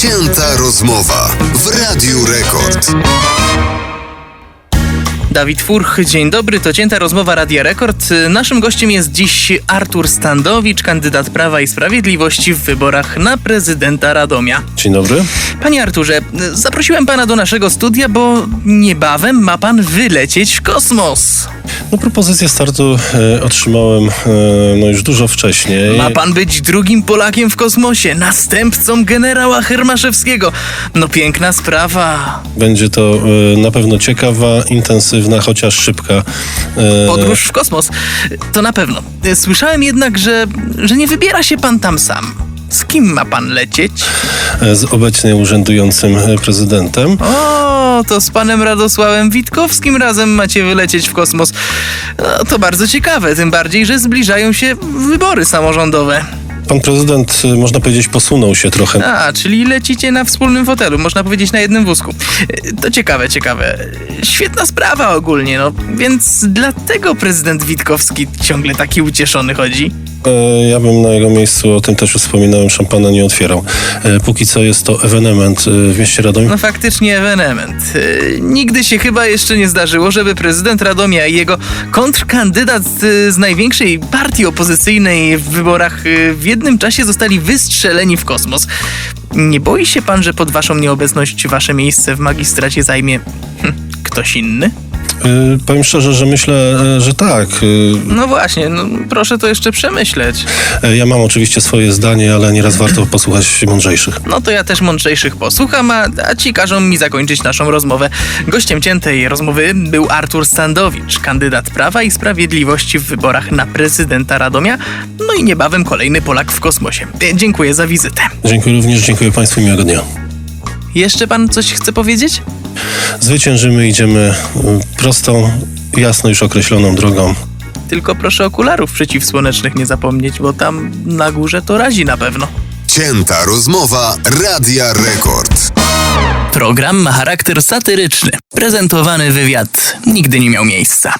Cięta rozmowa w Radiu Rekord. Dawid Furch, dzień dobry, to cięta rozmowa Radia Rekord. Naszym gościem jest dziś Artur Standowicz, kandydat Prawa i Sprawiedliwości w wyborach na prezydenta Radomia. Dzień dobry. Panie Arturze, zaprosiłem pana do naszego studia, bo niebawem ma pan wylecieć w kosmos. No, propozycję startu e, otrzymałem e, no, już dużo wcześniej. Ma pan być drugim Polakiem w kosmosie, następcą generała Hermaszewskiego. No piękna sprawa. Będzie to e, na pewno ciekawa, intensywna, chociaż szybka. e, Podróż w kosmos. To na pewno. Słyszałem jednak, że, że nie wybiera się pan tam sam. Z kim ma pan lecieć? e, z obecnie urzędującym e, prezydentem. O, to z panem Radosławem Witkowskim razem macie wylecieć w kosmos. No, to bardzo ciekawe, tym bardziej, że zbliżają się wybory samorządowe. Pan prezydent, e, można powiedzieć, posunął się trochę. A, czyli lecicie na wspólnym fotelu, można powiedzieć na jednym wózku. To ciekawe, ciekawe. Świetna sprawa ogólnie, no. Więc dlatego prezydent Witkowski ciągle taki ucieszony chodzi. E, Ja bym na jego miejscu, o tym też już wspominałem, szampana nie otwierał. E, Póki co jest to ewenement e, w mieście Radomiu. No faktycznie ewenement. Nigdy się chyba jeszcze nie zdarzyło, żeby prezydent Radomia i jego kontrkandydat z największej partii opozycyjnej w wyborach w jednym czasie zostali wystrzeleni w kosmos. Nie boi się pan, że pod waszą nieobecność wasze miejsce w magistracie zajmie hm, ktoś inny? E, Powiem szczerze, że myślę, e, że tak. E, No właśnie, no, proszę to jeszcze przemyśleć. e, Ja mam oczywiście swoje zdanie, ale nieraz warto posłuchać mądrzejszych. No to ja też mądrzejszych posłucham, a, a ci każą mi zakończyć naszą rozmowę. Gościem ciętej rozmowy był Artur Sandowicz, kandydat Prawa i Sprawiedliwości w wyborach na prezydenta Radomia, no i niebawem kolejny Polak w kosmosie. Dziękuję za wizytę. Dziękuję również, dziękuję Państwu i miłego dnia. Jeszcze pan coś chce powiedzieć? Zwyciężymy, idziemy y, prostą, jasno już określoną drogą. Tylko proszę okularów przeciwsłonecznych nie zapomnieć, bo tam na górze to razi na pewno. Cięta rozmowa Radia Rekord. Program ma charakter satyryczny. Prezentowany wywiad nigdy nie miał miejsca.